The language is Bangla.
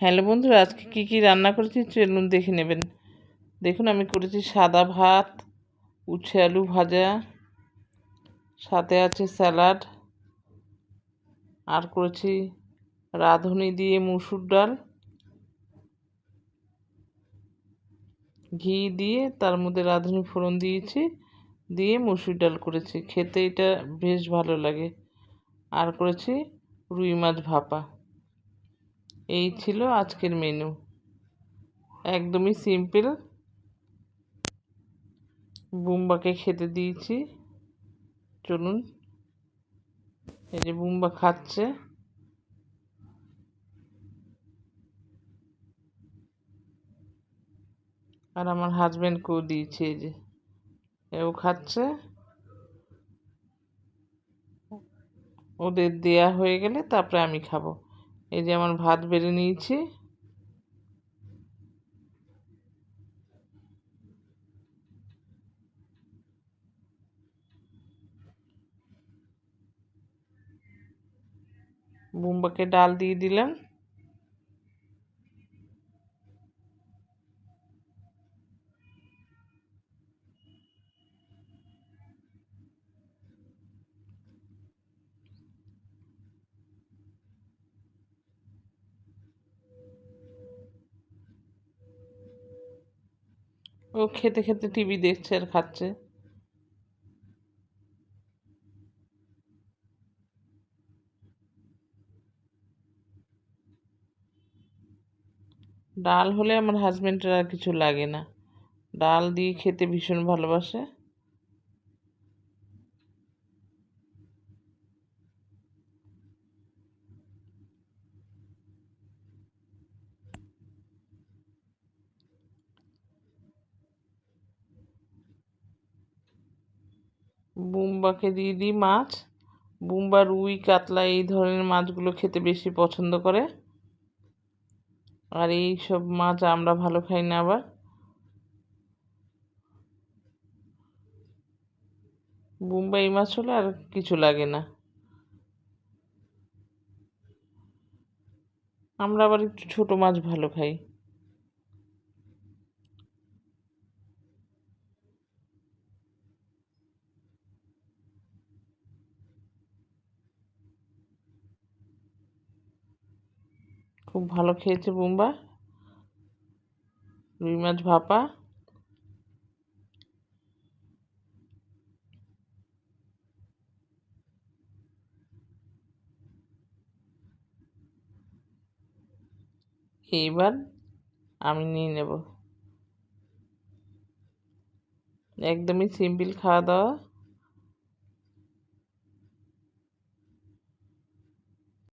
হ্যালো বন্ধুরা, আজকে কী কী রান্না করেছি চলুন দেখে নেবেন। দেখুন, আমি করেছি সাদা ভাত, উচ্ছে আলু ভাজা, সাথে আছে স্যালাড, আর করেছি রাঁধুনি দিয়ে মুসুর ডাল, ঘি দিয়ে তার মধ্যে রাঁধুনি ফোড়ন দিয়েছি, দিয়ে মুসুর ডাল করেছি। খেতে এটা বেশ ভালো লাগে। আর করেছি রুই মাছ ভাপা। এই ছিল আজকের মেনু একদমই সিম্পল বুম্বাকে খেতে দিয়েছি। চলুন, এই যে বুম্বা খাচ্ছে। আর আমার হাজব্যান্ডকেও দিয়েছি, এই যে। এও খাচ্ছে। ওদের দেয়া হয়ে গেলে তারপরে আমি খাব। এই যে আমার ভাত বেড়ে নিয়েছি। বুম্বাকে ডাল দিয়ে দিলাম। ও খেতে খেতে টিভি দেখছে আর খাচ্ছে। ডাল হলে আমার হাজব্যান্ডের আর কিছু লাগে না। ডাল দিয়ে খেতে ভীষণ ভালোবাসে। বুম্বাকে দিয়ে দিই মাছ। বুম্বা রুই, কাতলা এই ধরনের মাছগুলো খেতে বেশি পছন্দ করে। আর এই সব মাছ আমরা ভালো খাই না আবার। বুম্বা এই মাছ হলে আর কিছু লাগে না। আমরা আবার একটু ছোটো মাছ ভালো খাই। খুব ভালো খেয়েছে বুম্বা। রুই মাছ ভাপা। এইবার আমি নিয়ে নেব। একদমই সিম্পল খাওয়া দাওয়া।